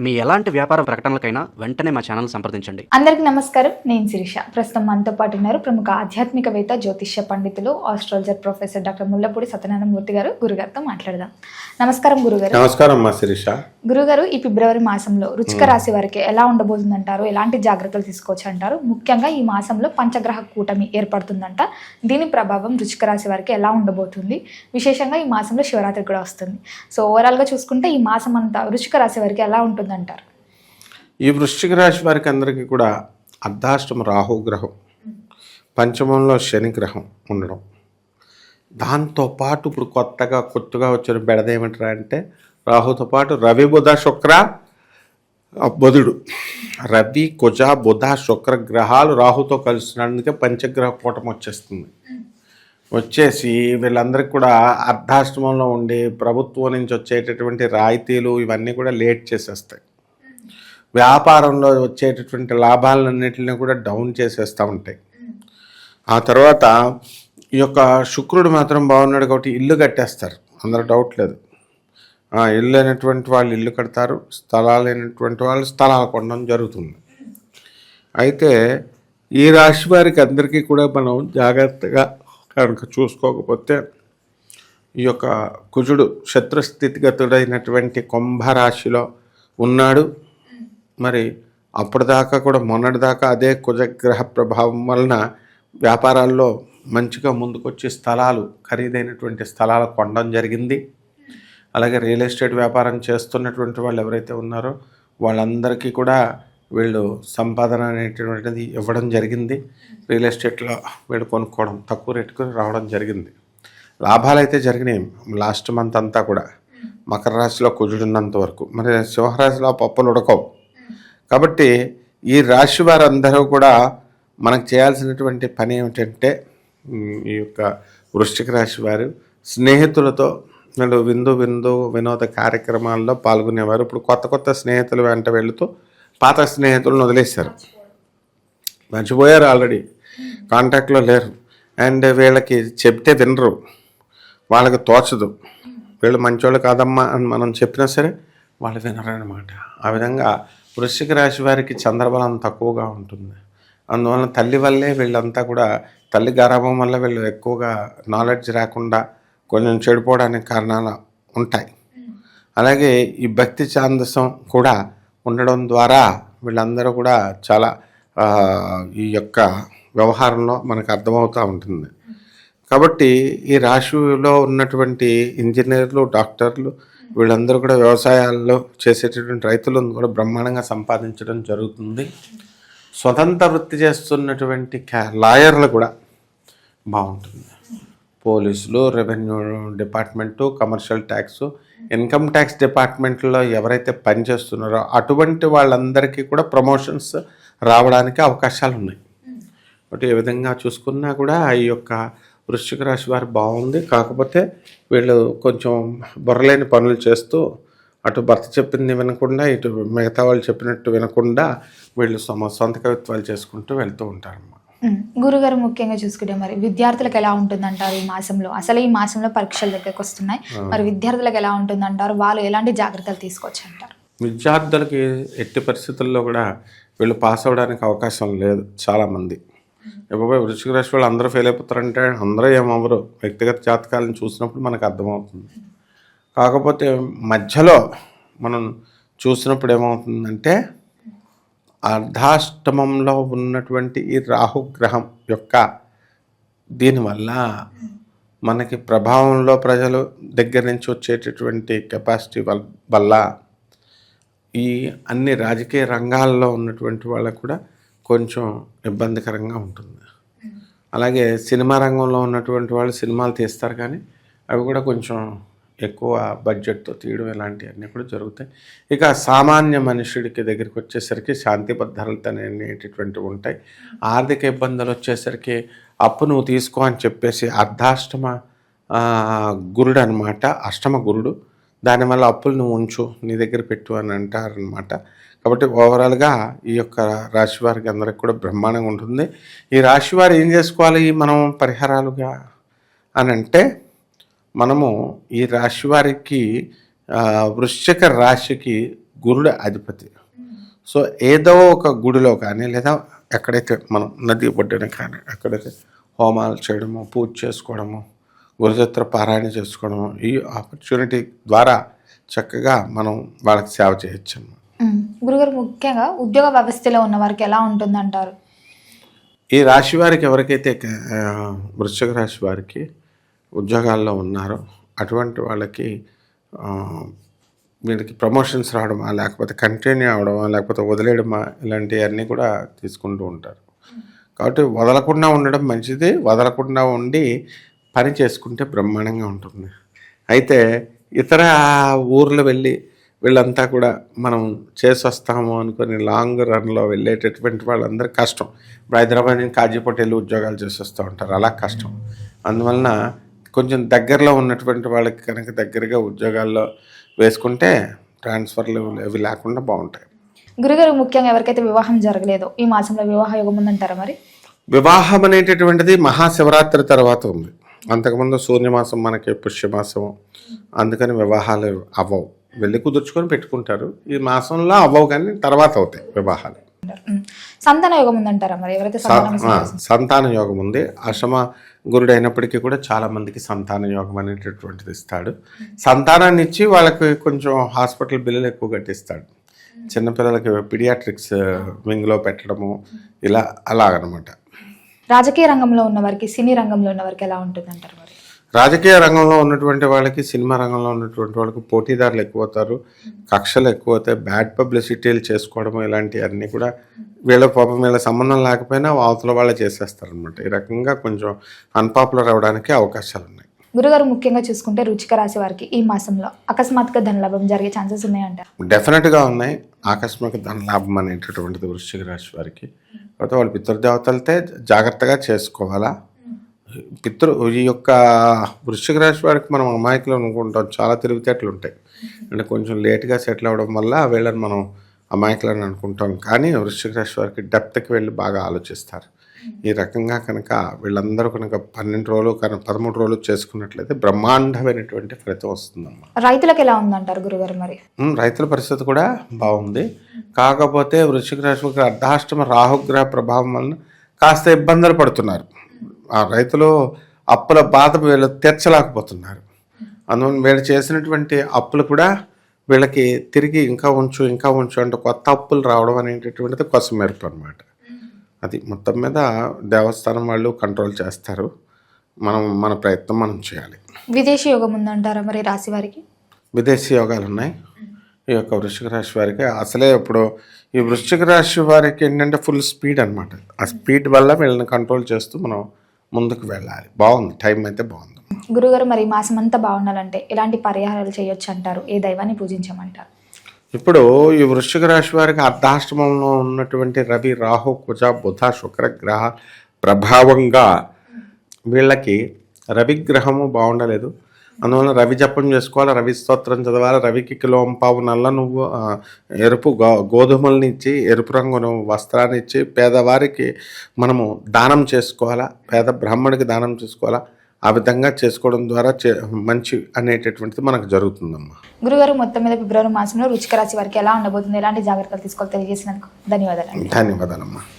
మీ ఎలాంటి వ్యాపార ప్రకటనలకైనా వెంటనే మా ఛానల్ సంప్రదించండి. అందరికీ నమస్కారం. నేను శిరీష. ప్రస్తుతం మనతో పాటు ఉన్నారు ప్రముఖ ఆధ్యాత్మికవేత్త జ్యోతిష్య పండితులు astrologer professor doctor Mullapudi Satyanarayanamurthy గారు. గురుగారితో మాట్లాడదాం. నమస్కారం గురుగారు. నమస్కారం మా శిరీష. గురుగారు ఈ ఫిబ్రవరి మాసంలో రుచిక రాశి వారికి ఎలా ఉండబోతుందంటారు? ఎలాంటి జాగ్రత్తలు తీసుకోవచ్చు అంటారు? ముఖ్యంగా ఈ మాసంలో పంచగ్రహ కూటమి ఏర్పడుతుందంట. దీని ప్రభావం రుచిక రాశి వారికి ఎలా ఉండబోతుంది? విశేషంగా ఈ మాసంలో శివరాత్రి కూడా వస్తుంది. సో ఓవరాల్గా చూసుకుంటే ఈ మాసం అంతా రుచిక రాశి వారికి ఎలా ఉంటుందంటారు? ఈ వృశ్చిక రాశి వారికి అందరికీ కూడా అర్ధాష్టమ రాహు గ్రహం పంచమంలో శని గ్రహం ఉండడం. దాంతోపాటు ఇప్పుడు కొత్తగా కొత్తగా వచ్చిన బెడద ఏమిట్రా అంటే రాహుతో పాటు రవి బుధ శుక్ర బుధుడు. రవి కుజ బుధ శుక్ర గ్రహాలు రాహుతో కలుస్తున్నందుకే పంచగ్రహ కూటమి వచ్చేస్తుంది. వచ్చేసి వీళ్ళందరికీ కూడా అర్ధాశ్రమంలో ఉండి ప్రభుత్వం నుంచి వచ్చేటటువంటి రాయితీలు ఇవన్నీ కూడా లేట్ చేసేస్తాయి. వ్యాపారంలో వచ్చేటటువంటి లాభాలన్నింటినీ కూడా డౌన్ చేసేస్తూ ఉంటాయి. ఆ తర్వాత ఈ యొక్క శుక్రుడు మాత్రం బాగున్నాడు కాబట్టి ఇల్లు కట్టేస్తారు. అందరూ డౌట్ లేదు. ఇల్లు లేనటువంటి వాళ్ళు ఇల్లు కడతారు స్థలాలు లేనటువంటి వాళ్ళు స్థలాలు కొనడం జరుగుతుంది. అయితే ఈ రాశి వారికి అందరికీ కూడా మనం జాగ్రత్తగా కనుక చూసుకోకపోతే ఈ యొక్క కుజుడు శత్రుస్థితిగతుడైనటువంటి కుంభరాశిలో ఉన్నాడు. మరి అప్పటిదాకా కూడా మొన్నటిదాకా అదే కుజగ్రహ ప్రభావం వలన వ్యాపారాల్లో మంచిగా ముందుకొచ్చి స్థలాలు ఖరీదైనటువంటి స్థలాలు కొనడం జరిగింది. అలాగే రియల్ ఎస్టేట్ వ్యాపారం చేస్తున్నటువంటి వాళ్ళు ఎవరైతే ఉన్నారో వాళ్ళందరికీ కూడా వీళ్ళు సంపాదన అనేటువంటిది ఇవ్వడం జరిగింది. రియల్ ఎస్టేట్లో వీళ్ళు కొనుక్కోవడం తక్కువ రేటుకు రావడం జరిగింది. లాభాలు అయితే జరిగినాయి లాస్ట్ మంత్ అంతా కూడా. మకర రాశిలో కుజుడున్నంత వరకు. మరి సింహరాశిలో పప్పులు ఉడకవు. కాబట్టి ఈ రాశి వారందరూ కూడా మనకు చేయాల్సినటువంటి పని ఏమిటంటే ఈ యొక్క వృశ్చిక రాశి వారు స్నేహితులతో వీళ్ళు విందు విందు వినోద కార్యక్రమాల్లో పాల్గొనేవారు. ఇప్పుడు కొత్త కొత్త స్నేహితులు వెంట వెళుతూ పాత స్నేహితులను వదిలేశారు. మర్చిపోయారు ఆల్రెడీ. కాంటాక్ట్లో లేరు. అండ్ వీళ్ళకి చెప్తే వినరు వాళ్ళకి తోచదు. వీళ్ళు మంచోళ్ళు కాదమ్మా అని మనం చెప్పినా సరే వాళ్ళు వినరనమాట ఆ విధంగా వృశ్చిక రాశి వారికి చంద్రబలం తక్కువగా ఉంటుంది. అందువలన తల్లి వల్లే వీళ్ళంతా కూడా తల్లి గర్భం వల్ల వీళ్ళు ఎక్కువగా నాలెడ్జ్ రాకుండా కొంచెం చెడిపోవడానికి కారణాలు ఉంటాయి. అలాగే ఈ భక్తి ఛాందసం కూడా ఉండడం ద్వారా వీళ్ళందరూ కూడా చాలా ఈ యొక్క వ్యవహారంలో మనకు అర్థమవుతూ ఉంటుంది. కాబట్టి ఈ రాశిలో ఉన్నటువంటి ఇంజనీర్లు డాక్టర్లు వీళ్ళందరూ కూడా వ్యవసాయాల్లో చేసేటటువంటి రైతులను కూడా బ్రహ్మాండంగా సంపాదించడం జరుగుతుంది. స్వతంత్ర వృత్తి చేస్తున్నటువంటి క్యా లాయర్లు కూడా బాగుంటుంది. పోలీసులు revenue department commercial tax income tax డిపార్ట్మెంట్లో ఎవరైతే పనిచేస్తున్నారో అటువంటి వాళ్ళందరికీ కూడా ప్రమోషన్స్ రావడానికి అవకాశాలు ఉన్నాయి. కాబట్టి ఏ విధంగా చూసుకున్నా కూడా ఈ యొక్క వృశ్చిక రాశి వారు బాగుంది. కాకపోతే వీళ్ళు కొంచెం బుర్రలేని పనులు చేస్తూ అటు భర్త చెప్పింది వినకుండా ఇటు మిగతా వాళ్ళు చెప్పినట్టు వినకుండా వీళ్ళు సొంత కవిత్వాలు చేసుకుంటూ వెళ్తూ ఉంటారన్నమాట. గురుగారు ముఖ్యంగా చూసుకుంటే మరి విద్యార్థులకు ఎలా ఉంటుందంటారు ఈ మాసంలో? అసలు ఈ మాసంలో పరీక్షల దగ్గరకు వస్తున్నాయి. మరి విద్యార్థులకు ఎలా ఉంటుందంటారు? వాళ్ళు ఎలాంటి జాగ్రత్తలు తీసుకోవచ్చు అంటారు విద్యార్థులకి ఎట్టి పరిస్థితుల్లో కూడా వీళ్ళు పాస్ అవ్వడానికి అవకాశం లేదు చాలామంది. బాబాయ్ వృశ్చిక రాశి వాళ్ళు అందరూ ఫెయిల్ అయిపోతారంటే అందరూ ఏమవ్వరు. వ్యక్తిగత జాతకాలను చూసినప్పుడు మనకు అర్థమవుతుంది. కాకపోతే మధ్యలో మనం చూసినప్పుడు ఏమవుతుందంటే అర్ధాష్టమంలో ఉన్నటువంటి ఈ రాహుగ్రహం యొక్క దీనివల్ల మనకి ప్రభావంలో ప్రజలు దగ్గర నుంచి వచ్చేటటువంటి కెపాసిటీ వల్- వల్ల ఈ అన్ని రాజకీయ రంగాల్లో ఉన్నటువంటి వాళ్ళకు కూడా కొంచెం ఇబ్బందికరంగా ఉంటుంది. అలాగే సినిమా రంగంలో ఉన్నటువంటి వాళ్ళు సినిమాలు తీస్తారు కానీ అవి కూడా కొంచెం ఎక్కువ బడ్జెట్తో తీయడం ఇలాంటివన్నీ కూడా జరుగుతాయి. ఇక సామాన్య మనుషుడికి దగ్గరికి వచ్చేసరికి శాంతి అనేటటువంటివి ఉంటాయి. ఆర్థిక ఇబ్బందులు వచ్చేసరికి అప్పు నువ్వు తీసుకో అని చెప్పేసి అర్ధాష్టమ గురుడు అనమాట అష్టమ గురుడు. దానివల్ల అప్పులు నువ్వు ఉంచు నీ దగ్గర పెట్టు అని అంటారనమాట కాబట్టి ఓవరాల్గా ఈ యొక్క రాశి వారికి అందరికి కూడా బ్రహ్మాండంగా ఉంటుంది. ఈ రాశి వారు ఏం చేసుకోవాలి? మనం పరిహారాలుగా అని అంటే మనము ఈ రాశి వారికి వృశ్చిక రాశికి గురుడు అధిపతి సో ఏదో ఒక గుడిలో కానీ లేదా ఎక్కడైతే మనం నది ఒడ్డున కానీ ఎక్కడైతే హోమాలు చేయడము పూజ చేసుకోవడము గురుచత్ర పారాయణ చేసుకోవడము ఈ ఆపర్చునిటీ ద్వారా చక్కగా మనం వాళ్ళకి సేవ చేయొచ్చు. గురుగారు ముఖ్యంగా ఉద్యోగ వ్యవస్థలో ఉన్న వారికి ఎలా ఉంటుందంటారు ఈ రాశి వారికి ఎవరికైతే వృశ్చిక రాశి వారికి ఉద్యోగాల్లో ఉన్నారో. అటువంటి వాళ్ళకి వీళ్ళకి ప్రమోషన్స్ రావడమా లేకపోతే కంటిన్యూ అవడమా లేకపోతే వదిలేయడమా ఇలాంటివన్నీ కూడా తీసుకుంటూ ఉంటారు. కాబట్టి వదలకుండా ఉండడం మంచిది. వదలకుండా ఉండి పని చేసుకుంటే బ్రహ్మాండంగా ఉంటుంది. అయితే ఇతర ఊర్లు వెళ్ళి వీళ్ళంతా కూడా మనం చేసొస్తాము అనుకుని లాంగ్ రన్లో వెళ్ళేటటువంటి వాళ్ళందరూ కష్టం. ఇప్పుడు హైదరాబాద్ నుంచి కాజీపూట వెళ్ళి ఉద్యోగాలు చేసి వస్తూ ఉంటారు. అలా కష్టం. అందువలన కొంచెం దగ్గరలో ఉన్నటువంటి వాళ్ళకి కనుక దగ్గరగా ఉద్యోగాల్లో వేసుకుంటే ట్రాన్స్ఫర్లు అవి లేకుండా బాగుంటాయి. గురుగారు ముఖ్యంగా ఎవరికైతే వివాహం జరగలేదో ఈ మాసంలో వివాహ యోగం ఉందంటారా మరి? వివాహం అనేటటువంటిది మహాశివరాత్రి తర్వాత ఉంది. అంతకుముందు సూర్యమాసం మనకి పుష్యమాసం అందుకని వివాహాలు అవ్వవు. వెళ్ళి కుదుర్చుకొని పెట్టుకుంటారు. ఈ మాసంలో అవ్వవు కానీ తర్వాత అవుతాయి వివాహాలు. సంతాన యోగం ఉందంటారా మరి? ఎవరైతే సంతానం యోగం ఉంది. అష్టమ గురుడు అయినప్పటికీ కూడా చాలా మందికి సంతాన యోగం అనేటటువంటిది ఇస్తాడు. సంతానాన్ని ఇచ్చి వాళ్ళకి కొంచెం హాస్పిటల్ బిల్లులు ఎక్కువ కట్టిస్తాడు. చిన్నపిల్లలకి పిడియాట్రిక్స్ వింగ్లో పెట్టడము ఇలా అలాగనమాట. రాజకీయ రంగంలో ఉన్న వారికి సినీ రంగంలో ఉన్న వారికి ఎలా ఉంటుందంటారు? మరి రాజకీయ రంగంలో ఉన్నటువంటి వాళ్ళకి సినిమా రంగంలో ఉన్నటువంటి వాళ్ళకి పోటీదారులు ఎక్కువ అవుతారు కక్షలు ఎక్కువ అవుతాయి బ్యాడ్ పబ్లిసిటీలు చేసుకోవడం ఇలాంటివన్నీ కూడా వీళ్ళ పాపం వీళ్ళ సంబంధం లేకపోయినా అవతల వాళ్ళే చేసేస్తారనమాట ఈ రకంగా కొంచెం అన్పాపులర్ అవడానికి అవకాశాలు ఉన్నాయి గురుగారు ముఖ్యంగా చూసుకుంటే రుచిక రాశి వారికి ఈ మాసంలో అకస్మాత్తుగా ధనలాభం జరిగే ఛాన్సెస్ ఉన్నాయంటారు డెఫినెట్గా ఉన్నాయి. ఆకస్మిక ధన లాభం అనేటటువంటిది వృశ్చిక రాశి వారికి. కాకపోతే వాళ్ళు పితృదేవతలతో జాగ్రత్తగా చేసుకోవాలా? పితృ ఈ యొక్క వృశ్చిక రాశి వారికి మనం అమాయకులు అనుకుంటాం. చాలా తిరుగుతేటలు ఉంటాయి. అంటే కొంచెం లేట్గా సెటిల్ అవ్వడం వల్ల వీళ్ళని మనం అమాయకులని అనుకుంటాం. కానీ వృశ్చిక రాశి వారికి డెప్త్కి వెళ్ళి బాగా ఆలోచిస్తారు. ఈ రకంగా కనుక వీళ్ళందరూ కనుక పన్నెండు రోజులు కనుక పదమూడు రోజులు చేసుకున్నట్లయితే బ్రహ్మాండమైనటువంటి ఫలితం వస్తుందన్నమాట. రైతులకు ఎలా ఉందంటారు గురుగారు మరి? రైతుల పరిస్థితి కూడా బాగుంది. కాకపోతే వృశ్చిక రాశికి అర్ధాష్టమ రాహుగ్రహ ప్రభావం వలన కాస్త ఇబ్బందులు పడుతున్నారు. ఆ రైతులు అప్పుల బాధ వీళ్ళు తీర్చలేకపోతున్నారు. అందువల్ల వీళ్ళు చేసినటువంటి అప్పులు కూడా వీళ్ళకి తిరిగి ఇంకా ఉంచు ఇంకా ఉంచు అంటే కొత్త అప్పులు రావడం అనేటటువంటిది కొసమెరుపు అనమాట అది మొత్తం మీద దేవస్థానం వాళ్ళు కంట్రోల్ చేస్తారు. మనం మన ప్రయత్నం మనం చేయాలి. విదేశీ యోగం ఉందంటారా మరి రాశి వారికి? విదేశీ యోగాలు ఉన్నాయి. ఈ యొక్క వృశ్చిక రాశి వారికి అసలే ఇప్పుడు ఈ వృశ్చిక రాశి వారికి ఏంటంటే ఫుల్ స్పీడ్ అన్నమాట. ఆ స్పీడ్ వల్ల వీళ్ళని కంట్రోల్ చేస్తూ మనం ముందుకు వెళ్ళాలి. బాగుంది. టైం అయితే బాగుంది. గురుగారు మరి మాసం అంతా బాగుండాలంటే ఎలాంటి పరిహారాలు చేయొచ్చు అంటారు? ఏ దైవాన్ని పూజించమంటారు? ఇప్పుడు ఈ వృశ్చిక రాశి వారికి అర్ధాష్టమంలో ఉన్నటువంటి రవి రాహు కుజ బుధ శుక్ర గ్రహ ప్రభావంగా వీళ్ళకి రవి గ్రహము బాగుండలేదు. అందువల్ల రవి జపం చేసుకోవాలి రవి స్తోత్రం చదవాలి రవికి కిలోం పావు నల్ల నువ్వు ఎరుపు గో గోధుమల్ని ఇచ్చి ఎరుపు రంగును వస్త్రాన్ని ఇచ్చి పేదవారికి మనము దానం చేసుకోవాలా పేద బ్రాహ్మణికి దానం చేసుకోవాలా ఆ విధంగా చేసుకోవడం ద్వారా చే- మంచి అనేటటువంటిది మనకు జరుగుతుందమ్మా. గురుగారు మొత్తం మీద ఫిబ్రవరి మాసంలో రుచిక రాశి వారికి ఎలా ఉండబోతుంది? ఎలాంటి జాగ్రత్తలు తీసుకోవాలి తెలియజేసినందుకు ధన్యవాదాలు. ధన్యవాదాలమ్మా.